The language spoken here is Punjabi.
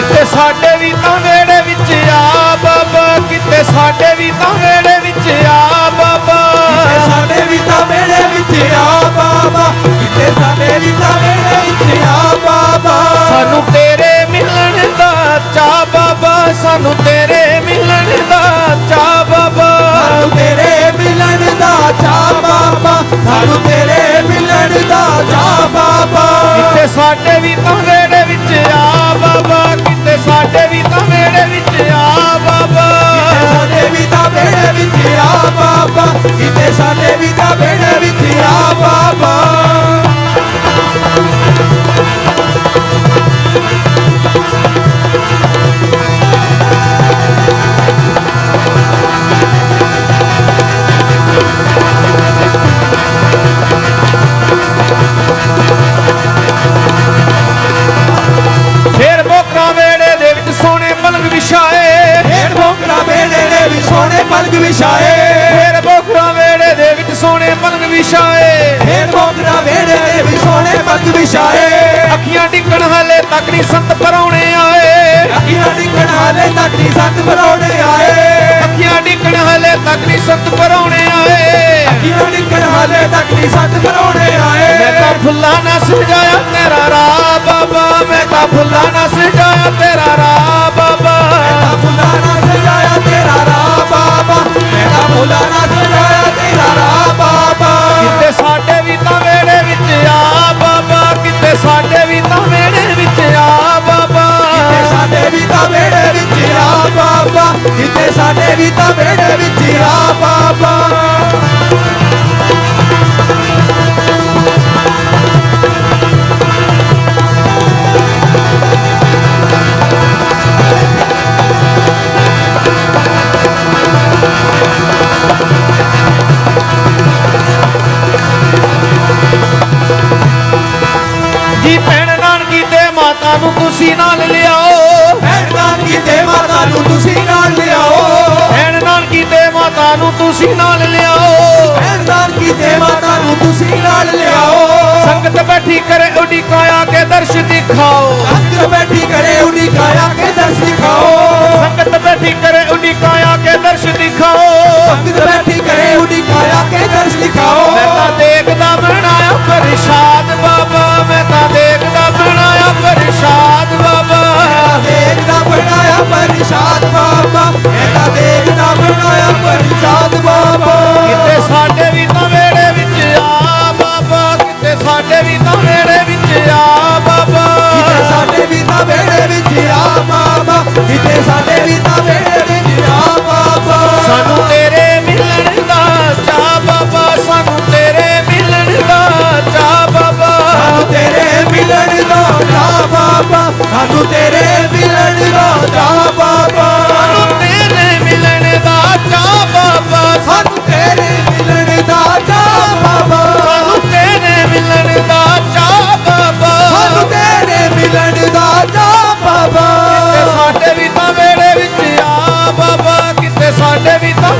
ਕਿਤੇ ਸਾਡੇ ਵੀ ਤਾਂ ਵੇੜੇ ਵਿੱਚ ਆ ਬਾਬਾ, ਕਿਤੇ ਸਾਡੇ ਵੀ ਤਾਂ ਵੇੜੇ ਵਿੱਚ ਆ ਬਾਬਾ। ਸਾਡੇ ਵੀ ਤਾਂ ਵੇੜੇ ਸਾਡੇ ਵੀ ਤਾਂ ਬੇੜੇ ਫੇਰ ਮੋਕਰਾ ਵੇੜੇ ਦੇ ਵਿੱਚ ਸੋਨੇ ਪਲੰਗ ਵਿਛਾਏ। ਫੇਰ ਮੋਕਰਾ ਵੇੜੇ ਦੇ ਵਿੱਚ ਸੋਨੇ ਪਲੰਗ ਵਿਛਾਏ। ਸੋਹਣੇ ਪਲੰਗ ਵਿਛਾਏ ਫੇਰ ਮੋਗਰਾ ਵੇੜੇ ਦੇ ਵਿੱਚ ਸੋਹਣੇ ਪੱਗ ਵਿਛਾਏ ਅੱਖੀਆਂ ਟਿਕਣ ਹਲੇ ਤੱਕ ਨਹੀਂ ਸੰਤ ਪਰੌਣੇ ਆਏ। ਅੱਖੀਆਂ ਡਿੱਗਣ ਹਾਲੇ ਤੱਕ ਨਹੀਂ ਸੰਤ ਪਰੌਣੇ ਆਏ। ਅੱਖੀਆਂ ਟਿਕਣ ਹਲੇ ਤੱਕ ਨਹੀਂ ਸੰਤ ਪਰੌਣੇ ਆਏ। ਅੱਖੀਆਂ ਡਿੱਗਣ ਹਾਲੇ ਤੱਕ ਨਹੀਂ ਸੰਤ ਪਰੌਣੇ ਆਏ। ਮੈਂ ਤਾਂ ਫੁੱਲਾਂ ਨਾਲ ਸਜਾਇਆ ਤੇਰਾ ਰਾਹ ਬਾਬਾ ਮੈਂ ਤਾਂ ਫੁੱਲਾਂ ਨਾਲ ਸਜਾਇਆ ਤੇਰਾ ਰਾਹ। ਤੁਸੀਂ ਨਾਲ ਲਿਆਓ। ਭੈਣ ਨਾਨਕੀ ਤੇ ਮਾਤਾ ਨੂੰ ਤੁਸੀਂ ਨਾਲ ਲਿਆਓ। ਭੈਣ ਨਾਨਕੀ ਤੇ ਮਾਤਾ ਨੂੰ ਤੁਸੀਂ ਨਾਲ ਲਿਆਓ। ਭੈਣ ਨਾਨਕੀ ਤੇ ਮਾਤਾ ਨੂੰ ਤੁਸੀਂ ਨਾਲ ਲਿਆਓ। ਸੰਗਤ ਬੈਠੀ ਕਰੇ ਉਡੀਕਾਇਆ ਕੇ ਦਰਸ਼ ਦਿਖਾਓ। ਅੰਦਰ ਬੈਠੀ ਕਰੇ ਉਡੀ ਕਾਇਆ ਕੇ ਦਰਸ ਦਿਖਾਓ। ਸੰਗਤ ਬੈਠੀ ਕਰੇ ਉਡੀਕਾਇਆ ਕੇ ਦਰਸ਼ ਦਿਖਾਓ। ਸਾਨੂੰ ਤੇਰੇ ਮਿਲਣ ਦਾ ਬਾਬਾ। ਸਾਨੂੰ ਤੇਰੇ ਮਿਲਣ ਦਾ ਚਾ ਬਾਬਾ। ਸਾਨੂੰ ਤੇਰੇ ਮਿਲਣ ਦਾ ਜਾ ਬਾਬਾ। ਸਾਨੂੰ ਤੇਰੇ ਮਿਲਣ ਦਾ ਚਾ ਬਾਬਾ। ਸਾਨੂੰ ਤੇਰੇ ਮਿਲਣ ਦਾ ਜਾ ਬਾਬਾ। ਕਿਤੇ ਸਾਡੇ ਵੀ ਤਾਂ ਵੇੜੇ ਵਿੱਚ ਆ ਬਾਬਾ। ਕਿਤੇ ਸਾਡੇ ਵੀ ਤਾਂ